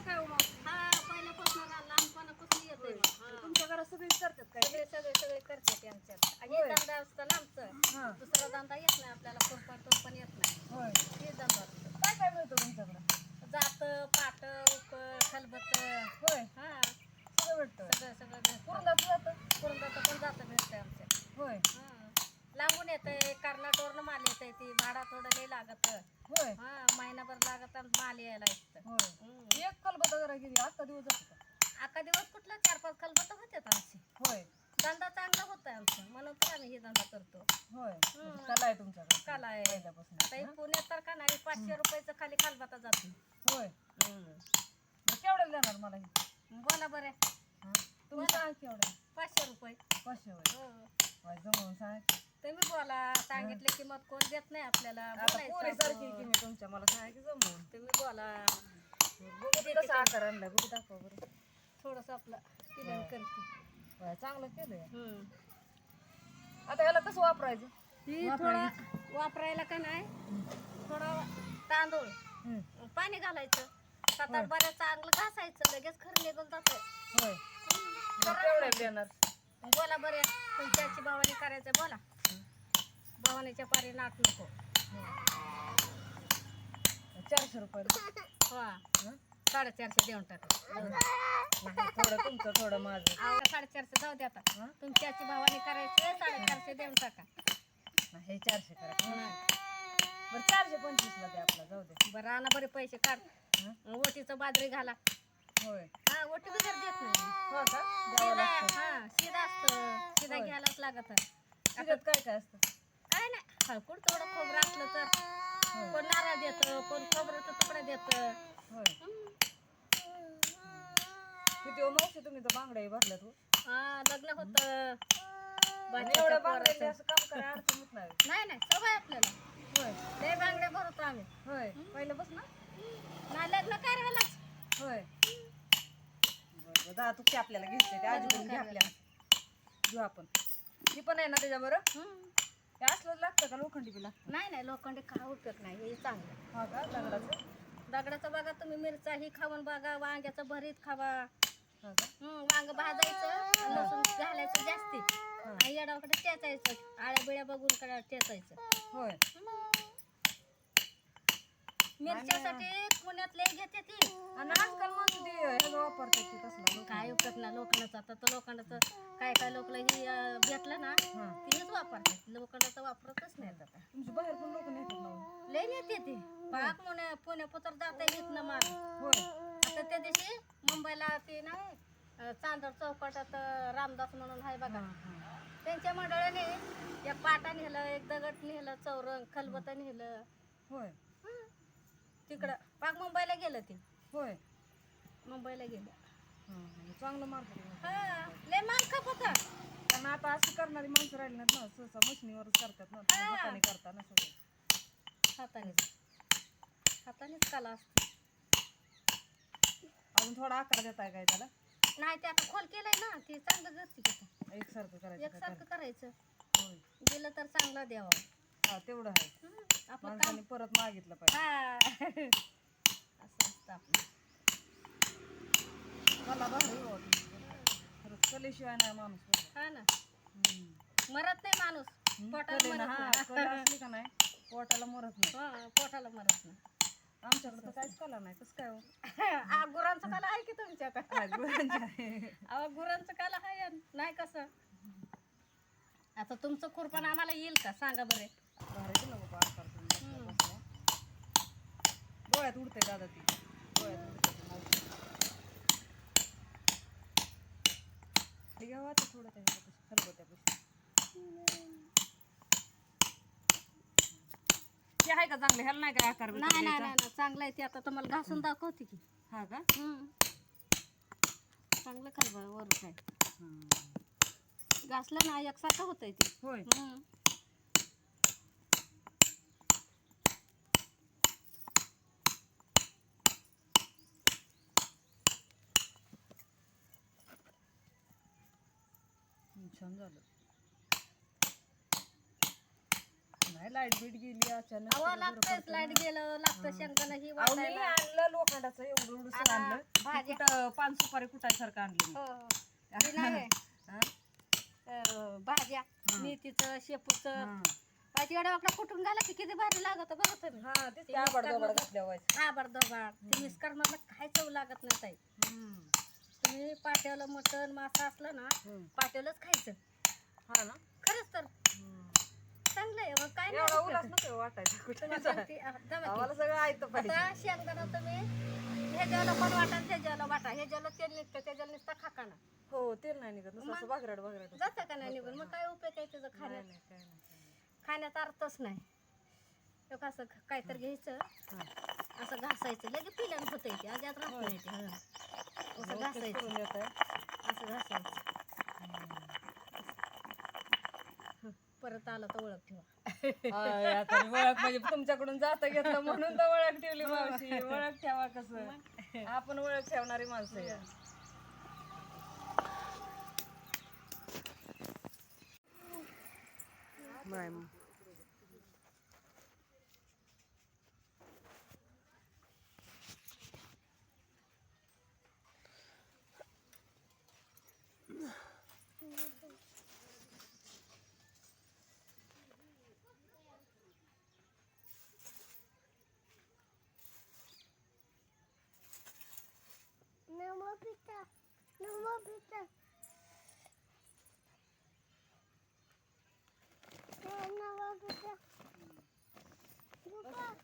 कसं काय हो मग? हा पहिल्यापासून लहानपणापासून येतोय हा. तुमच्या घरात सगळीच करतात काय? सगळे सगळे सगळे करतात आमच्यात आणि होय. धंदा असतं ना आमचं. दुसरा धंदा येत नाही आपल्याला कोणपण पण येत नाही. होय. हे धंदा असतो. काय काय मिळतं तुमच्याकडं? जात पाट उकळ खलबत. होय. हा. सगळं भेटतं. सगळं सगळं भेटतं. पुरंदाचं जातं? कुरुंदाचं पण जातं भेटतंय आमच्या. होय. हा. लांबून येतंय कर्नाटकवरनं माल येतंय ती. भाडा थोडं लई लागत. होय. हा महिनाभर लागत आणि माल यायला इथं. होय. जरा गेली दिवस जातो दिवस कुठला? चार पाच खलबत होत्यात आमची. होय. धंदा चांगला होता आमचा. म्हणून तर आम्ही हे धंदा करतो. होय. हम्म. कला आहे तुमच्याकडे. कला आहे. पहिल्यापासून आता हे पुण्यात तर का नाही पाचशे रुपयाचं खाली खालबाता जातो. होय. मग केवढ्याला देणार मला हे? बोला बरं. हा? तुम्ही सांग केवढ्या पाचशे रुपये. पाचशे होय. हो. होय जमवून सांग तुम्ही बोला. सांगितले की मग कोण देत नाही आपल्याला. आता बोलायचं आपण. मी तुमच्या. मला सांग की जमवून. तुम्ही बोला. कसं आकार आणलाय बघू दाखवा बरं. थोडस आपलं क्लिअर करते. होय, चांगलं केलंय. हम्म. आता ह्याला कसं वापरायचं? ही थोडा वापरायला का नाही थोडं तांदूळ. हम्म. पाणी घालायचं. सात आठ बऱ्या चांगलं घासायचं लगेच खरं निघून जात होय. मग केवढ्याला देणार? बोला बरे तुमच्याची भावानी करायचं बोला. भावानीच्या पारी नाट नको. चारशे रुपयाला हा? साडेचारशे देऊन टाका. थोडं तुमचं थोडं माझं. अहो, साडेचारशे जाऊ दे आता? तुमच्याची भावानी करायचं साडेचारशे देऊन टाका. हे चारशे करा. बरं चारशे पंचवीसला द्या आपला जाऊ दे. बरं आणा बरे पैसे काढ? ओटीचं बाजरी घाला. होय. हा ओटी बिगर देत नाही. हो का? द्यावं शिदा लागतं. हा शिदा असतं. शिदा होय. घ्यायलाच लागत. त्याच्यात काय काय असतं? काय नाही. हळकुड थोडं खोबरं असलं तर. कोण नारळ देतं कोण खोबऱ्याचं तुकडं देतं. होय किती हो मावशी तुम्ही तर बांगड्या भरल्यात हो हा लग्न होतं. आणि एवढ्या बांगड्यांनी. असं. काम करा अडचण होत नाही. नाही नाही सवय आपल्याला. होय. लय बांगड्या भरतो आम्ही. होय. पहिल्यापासून? नाही लग्न करायलाच. होय. दादा तुझी आपल्याला घ्यायचे ते आजीकडून घ्या आपल्याला घेऊ आपण. ही पण आहे ना त्याच्या बरं हम्म. हे असलंच लागतं का? लोखंडी बी लागतं. नाही नाही लोखंडी खा उपयोग नाही. हे चांगलं. हा का? दगडाचं? दगडाचं बघा तुम्ही मिरचा ही खाऊन बघा. वांग्याचं भरीत खावा. हा का? वांग भाजायचं लसूण घालायचं जास्ती. आणि येडाकडे टेचायचं आळ्या बिळ्या बघून कडे टेचायचं होय. मिरच्यासाठी पुण्यातले घेते ती आणि आजकाल माणसं ते ह्याचं वापरतात ते काय उपयोग ना लोखंडाचं. आता तर लोखंडाचं काय काय लोकला ही अं, भेटलं ना हा. तीच वापरतात. लोखंडाचं वापरतच नाही आता. तुमच्या बाहेर पण लोक नेतात ना हो. लय नेते ती. पाक पुणे पुणे पुत्र जाते घेत ना होय. आता त्या दिवशी मुंबईला ते नाही अं, चांदर चौकाटात अं, रामदास म्हणून आहे बघा. त्यांच्या मंडळाने एक पाटा नेलं एक दगड नेलं चौरंग खलबत नेलं. होय. हं. तिकडं पाक मुंबईला गेलं ते. होय. मुंबईला गेलं. चांगलं मार्केट हा लय माल खपत कारण आता असं करणारी माणसं राहिली नाहीत ना सहसा मशनीवरच करतात ना हा. हाताने करता ना सगळं. हातानेच. हातानेच कला असते. अजून थोडा आकार देताय काय त्याला? नाही ते आता खोल केलंय ना ते चांगलं असते की एकसारखं करायचं का एकसारखं करायचं. त्याला? होय. दिलं तर चांगलं द्यावं. हा तेवढं आहे. हं. आपलं काम. माणसाने परत मागितलं पाहिजे. हा. असं असतं आपलं. मला भारी हो खरंच कलेशिवाय नाही माणूस बरं. हा ना हम्म. मरत नाही माणूस पोटाला कले ना, मरत हा, नाही. कला असली का नाही पोटाला मरत नाही हा, पोटाला मरत आमच्याकडे तर काहीच कला नाही कसं काय हो आ, गुरांचं काला आहे की तुमच्यात हा, आहे. अहो गुरांचं काला आहे नाही कसं आता तुमचं खुरपण आम्हाला येईल का सांगा बरे भारी दिलं बाबा तुम्ही हम्म. डोळ्यात उडते दादा ती डोळ्यात उडते ती मावशी. हे घ्यावं आता थोडं त्याच्यापाशी खरबत्यापाशी ते आहे का चांगलं ह्याला नाही काय आकार बिकार नाही नाही द्यायचा? नाही नाही, चांगलं आहे ते आता तुम्हाला घासून दाखवते की हा का हम्म. चांगलं खरबा वर काय हम्म. घासलं ना एकसारखं होतंय ते होय हम्म. छान झालं. नाही लाइट बीट गेली अचानक. अहो सगळं बरं लागतंय पडतं लाइट ना. गेलं लागतं शेंगदाणा ही अहो, मी वाटायला. आणलं लोखंडाचं एवढं आणलं. भाज्या. कुठं पान सुपारी कुठायसारखं आणली हो हो. ती नाही हा? अं, भाज्या. मेथीचं शेपूचं. हा. वाकडा कुठून घाला की किती भारी लागत बघा तुम्ही? हा तेच की आबाड दोबाड घातल्या व्हायचं हा बरं ते मिसकर मधलं काय चव लागत नाही ताई. तुम्ही पाट्याला मटण मासा असलं ना हम्म. पाट्यालाच खायचं. हा ना? खरंच तर. चांगलं आहे मग काय नाही उलास दुसरं. नको वाटायचं कुठं. तुम्हाला सांगते, आ, जमा की. आम्हाला सगळं ऐकतं पाहिजे. आता शेंगदाणा तुम्ही पण वाटा आणि वाटा. ह्याच्याला तेल निघतं त्याच्याला नुसता खाकाना. हो तेल नाही निघत नुसतं असं जातं का नाही निघून? मग काय उपयोग आहे त्याचं खाण्यात? नाही, काय नाही, काय नाही. खाण्यात अर्थच नाही. ख- काहीतरी घ्यायचं असं घासायचं. लगेच पिल्यानं होतं ते. अजिबात राहत नाही ते हं. असं नोटीस घासायचं करून येतंय. असं घासायचं हं, आलं तर ओळख ठेवा आता ओळख म्हणजे तुमच्याकडून जाता घेतलं म्हणून तर ओळख ठेवली मावशी ओळख ठेवा कसं आपण ओळख ठेवणारी माणसं आहे. नाही मग. лобіта, на лобіта. Э, на лобіта. Рука.